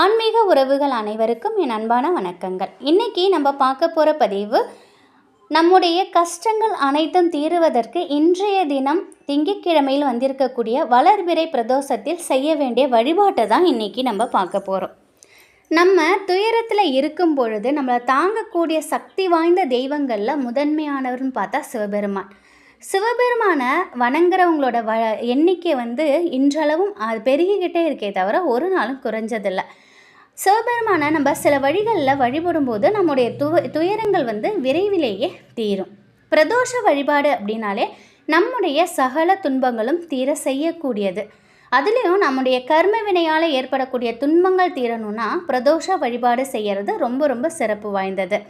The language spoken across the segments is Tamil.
ஆன்மீக உறவுகள் அனைவருக்கும் என் அன்பான வணக்கங்கள். இன்னைக்கு நம்ம பார்க்க போகிற பதிவு நம்முடைய கஷ்டங்கள் அனைத்தும் தீருவதற்கு இன்றைய தினம் திங்கட்கிழமையில் வந்திருக்கக்கூடிய வளர்பிறை பிரதோஷத்தில் செய்ய வேண்டிய வழிபாட்டை தான் இன்னைக்கு நம்ம பார்க்க போகிறோம் நம்ம துயரத்தில் இருக்கும் பொழுது நம்மளை தாங்கக்கூடிய சக்தி வாய்ந்த தெய்வங்களில் முதன்மையானவர்னு பார்த்தா சிவபெருமான். சிவபெருமானை வணங்குறவங்களோட வ எண்ணிக்கை வந்து இன்றளவும் அது பெருகிக்கிட்டே இருக்கே தவிர ஒரு நாளும் குறைஞ்சதில்லை. சிவபெருமானை நம்ம சில வழிகளில் வழிபடும்போது நம்முடைய துவ துயரங்கள் வந்து விரைவிலேயே தீரும். பிரதோஷ வழிபாடு அப்படின்னாலே நம்முடைய சகல துன்பங்களும் தீர செய்யக்கூடியது. அதுலேயும் நம்முடைய கர்ம வினையால் ஏற்படக்கூடிய துன்பங்கள் தீரணும்னா பிரதோஷ வழிபாடு செய்கிறது ரொம்ப ரொம்ப சிறப்பு வாய்ந்தது.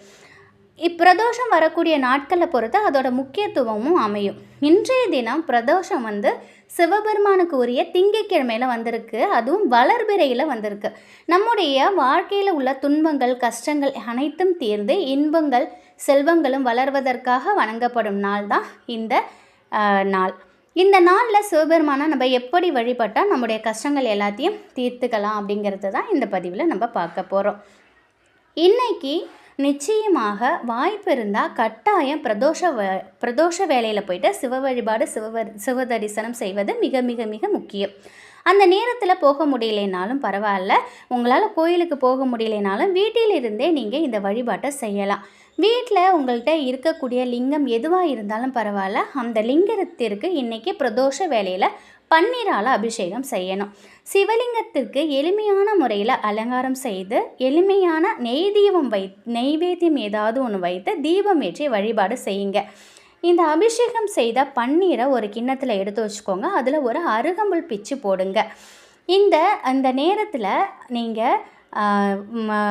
இப்பிரதோஷம் வரக்கூடிய நாட்களை பொறுத்து அதோட முக்கியத்துவமும் அமையும். இன்றைய தினம் பிரதோஷம் வந்து சிவபெருமானுக்கு உரிய திங்கட்கிழமையில் வந்திருக்கு. அதுவும் வளர்பிறையில் வந்திருக்கு. நம்முடைய வாழ்க்கையில் உள்ள துன்பங்கள் கஷ்டங்கள் அனைத்தும் தீர்ந்து இன்பங்கள் செல்வங்களும் வளர்வதற்காக வணங்கப்படும் நாள் தான் இந்த நாள். இந்த நாளில் சிவபெருமானை நம்ம எப்படி வழிபட்டால் நம்முடைய கஷ்டங்கள் எல்லாத்தையும் தீர்த்துக்கலாம் அப்படிங்கிறது தான் இந்த பதிவில் நம்ம பார்க்க போகிறோம் இன்னைக்கு நிச்சயமாக வாய்ப்பு இருந்தால் கட்டாயம் பிரதோஷ பிரதோஷ வேலையில் போயிட்டு சிவ வழிபாடு சிவ சிவ தரிசனம் செய்வது மிக மிக மிக முக்கியம். அந்த நேரத்தில் போக முடியலைனாலும் பரவாயில்ல. உங்களால் கோயிலுக்கு போக முடியலைனாலும் வீட்டிலிருந்தே நீங்கள் இந்த வழிபாட்டை செய்யலாம். வீட்டில் உங்கள்கிட்ட இருக்கக்கூடிய லிங்கம் எதுவாக இருந்தாலும் பரவாயில்ல. அந்த லிங்கத்திற்கு இன்றைக்கி பிரதோஷ வேலையில் பன்னீரால் அபிஷேகம் செய்யணும். சிவலிங்கத்திற்கு எளிமையான முறையில் அலங்காரம் செய்து எளிமையான நெய் தீபம் வை நெய்வேத்தியம் ஏதாவது ஒன்று வைத்து தீபம் ஏற்றி வழிபாடு செய்யுங்க. இந்த அபிஷேகம் செய்த பன்னீரை ஒரு கிண்ணத்தில் எடுத்து வச்சுக்கோங்க. அதில் ஒரு அருகம்புல் பிச்சு போடுங்க. இந்த அந்த நேரத்தில் நீங்கள்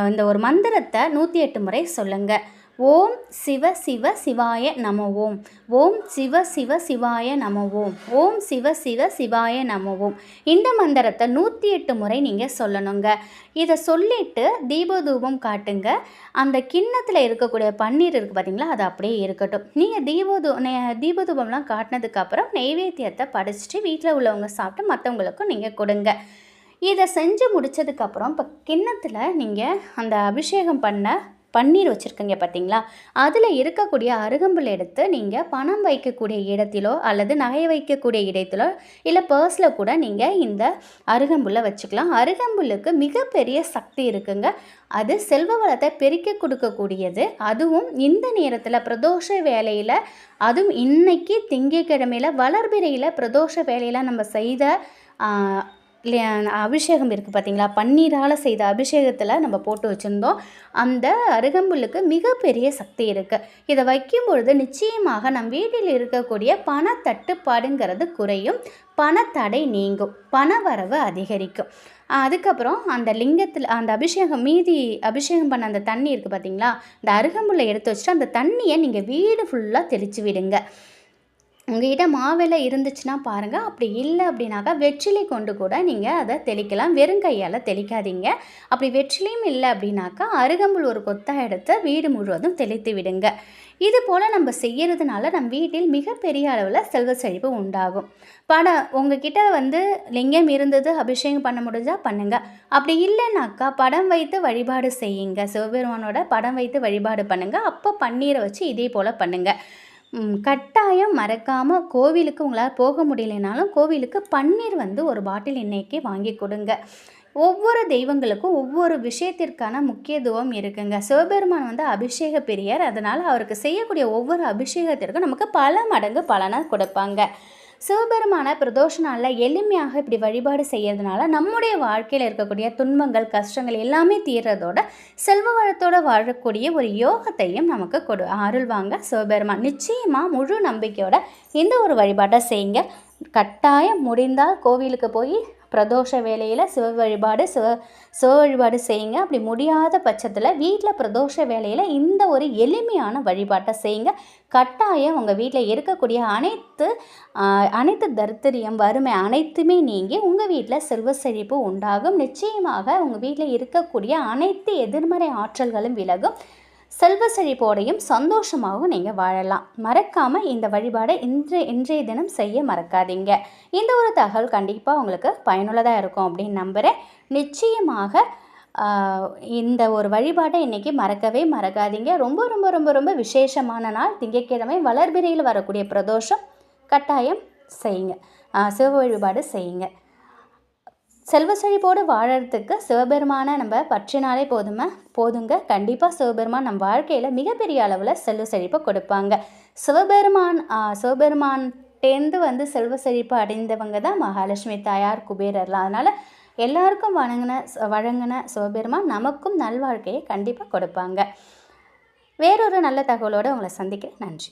இந்த ஒரு மந்திரத்தை நூற்றி எட்டு முறை சொல்லுங்கள் ஓம் சிவ சிவ சிவாய நம ஓம் ஓம் சிவ சிவ சிவாய நம ஓம் ஓம் சிவ சிவ சிவாய நம ஓம் இந்த மந்திரத்தை நூற்றி எட்டு முறை நீங்கள் சொல்லணுங்க. இதை சொல்லிட்டு தீபதூபம் காட்டுங்க. அந்த கிண்ணத்தில் இருக்கக்கூடிய பன்னீர் இருக்குது பார்த்தீங்களா அது அப்படியே இருக்கட்டும். நீங்கள் தீபதூ தீபதூபம்லாம் காட்டினதுக்கப்புறம் நெய்வேத்தியத்தை படைச்சிட்டு வீட்டில் உள்ளவங்க சாப்பிட்டு மற்றவங்களுக்கும் நீங்கள் கொடுங்க. இதை செஞ்சு முடித்ததுக்கப்புறம் இப்போ கிண்ணத்தில் நீங்கள் அந்த அபிஷேகம் பண்ண பன்னீர் வச்சுருக்கீங்க பார்த்தீங்களா அதில் இருக்கக்கூடிய அருகம்புல் எடுத்து நீங்கள் பணம் வைக்கக்கூடிய இடத்திலோ அல்லது நகை வைக்கக்கூடிய இடத்திலோ இல்லை பர்ஸில் கூட நீங்கள் இந்த அருகம்புல்லை வச்சுக்கலாம். அருகம்புல்லுக்கு மிகப்பெரிய சக்தி இருக்குங்க. அது செல்வ வளத்தை பெருக்கி கொடுக்கக்கூடியது. அதுவும் இந்த நேரத்தில் பிரதோஷ வேலையில் அதுவும் இன்னைக்கு திங்கக்கிழமையில் வளர்பிறையில் பிரதோஷ வேலையில் நம்ம செய்த அபிஷேகம் இருக்குது பார்த்தீங்களா பன்னீரால் செய்த அபிஷேகத்தில் நம்ம போட்டு வச்சுருந்தோம். அந்த அருகம்புல்லுக்கு மிகப்பெரிய சக்தி இருக்குது இதை வைக்கும் பொழுது நிச்சயமாக நம் வீட்டில் இருக்கக்கூடிய பண தட்டுப்பாடுங்கிறது குறையும். பணத்தடை நீங்கும். பணவரவு அதிகரிக்கும். அதுக்கப்புறம் அந்த லிங்கத்தில் அந்த அபிஷேகம் மீதி அபிஷேகம் பண்ண அந்த தண்ணி இருக்குது பார்த்தீங்களா இந்த அருகம்புல்லை எடுத்து வச்சுட்டு அந்த தண்ணியை நீங்கள் வீடு ஃபுல்லாக தெளித்து விடுங்க. உங்ககிட்ட மாவிலை இருந்துச்சுன்னா பாருங்கள் அப்படி இல்லை அப்படின்னாக்கா வெற்றிலை கொண்டு கூட நீங்கள் அதை தெளிக்கலாம். வெறும் கையால் தெளிக்காதீங்க. அப்படி வெற்றிலையும் இல்லை அப்படின்னாக்கா அருகம்புல் ஒரு கொத்தாக எடுத்து வீடு முழுவதும் தெளித்து விடுங்க. இது போல் நம்ம செய்கிறதுனால நம் வீட்டில் மிகப்பெரிய அளவில் செல்வ செழிப்பு உண்டாகும். படம் உங்ககிட்ட வந்து லிங்கம் இருந்தது அபிஷேகம் பண்ண முடிஞ்சால் பண்ணுங்கள் அப்படி இல்லைனாக்கா படம் வைத்து வழிபாடு செய்யுங்க. சிவபெருமானோட படம் வைத்து வழிபாடு பண்ணுங்கள் அப்போ பன்னீரை வச்சு இதே போல் பண்ணுங்கள் கட்டாயம் மறக்காமல் கோவிலுக்கு உங்களால் போக முடியலைனாலும் கோவிலுக்கு பன்னீர் வந்து ஒரு பாட்டில் இன்றைக்கி வாங்கி கொடுங்க. ஒவ்வொரு தெய்வங்களுக்கும் ஒவ்வொரு விஷயத்திற்கான முக்கியத்துவம் இருக்குங்க. சிவபெருமான் வந்து அபிஷேக பெரியர். அதனால் அவருக்கு செய்யக்கூடிய ஒவ்வொரு அபிஷேகத்திற்கும் நமக்கு பல மடங்கு பலனாக கொடுப்பாங்க. சிவபெருமான பிரதோஷ நாளில் எளிமையாக இப்படி வழிபாடு செய்யறதுனால நம்முடைய வாழ்க்கையில் இருக்கக்கூடிய துன்பங்கள் கஷ்டங்கள் எல்லாமே தீர்றதோட செல்வ வளத்தோட வாழக்கூடிய ஒரு யோகத்தையும் நமக்கு கொடு அருள்வாங்க சிவபெருமான். நிச்சயமாக முழு நம்பிக்கையோட இந்த ஒரு வழிபாட்டை செய்யுங்க. கட்டாயம் முடிந்தால் கோவிலுக்கு போய் பிரதோஷ வேலையில் சிவ வழிபாடு சிவ சிவ வழிபாடு செய்யுங்க. அப்படி முடியாத பட்சத்தில் வீட்டில் பிரதோஷ வேலையில் இந்த ஒரு எளிமையான வழிபாட்டை செய்யுங்க. கட்டாயம் உங்கள் வீட்டில் இருக்கக்கூடிய அனைத்து அனைத்து தரித்திரியம் வறுமை அனைத்துமே நீங்கி உங்கள் வீட்டில் செல்வ செழிப்பு உண்டாகும். நிச்சயமாக உங்கள் வீட்டில் இருக்கக்கூடிய அனைத்து எதிர்மறை ஆற்றல்களும் விலகும். செல்வ செழிப்போடையும் சந்தோஷமாகவும் நீங்கள் வாழலாம். மறக்காமல் இந்த வழிபாடை இன்றைய இன்றைய தினம் செய்ய மறக்காதீங்க. இந்த ஒரு தகவல் கண்டிப்பாக உங்களுக்கு பயனுள்ளதாக இருக்கும் அப்படின்னு நம்புகிறேன் நிச்சயமாக இந்த ஒரு வழிபாட்டை இன்றைக்கி மறக்கவே மறக்காதீங்க. ரொம்ப ரொம்ப ரொம்ப ரொம்ப விசேஷமான நாள். திங்கட்கிழமை வளர்பிறையில் வரக்கூடிய பிரதோஷம். கட்டாயம் செய்யுங்க. சிவ வழிபாடு செய்யுங்க. செல்வ செழிப்போடு வாழறதுக்கு சிவபெருமானை நம்ம பற்றினாலே போதுமே? போதுங்க. கண்டிப்பாக சிவபெருமான் நம்ம வாழ்க்கையில் மிகப்பெரிய அளவில் செல்வ செழிப்பை கொடுப்பாங்க. சிவபெருமான் சிவபெருமான்கிட்டேருந்து வந்து செல்வ செழிப்பு அடைந்தவங்க தான் மகாலட்சுமி தாயார் குபேரர்லாம் அதனால் எல்லாருக்கும் வணங்கின வழங்கின சிவபெருமான் நமக்கும் நல்வாழ்க்கையை கண்டிப்பாக கொடுப்பாங்க. வேறொரு நல்ல தகவலோடு உங்களை சந்திக்கிறேன். நன்றி.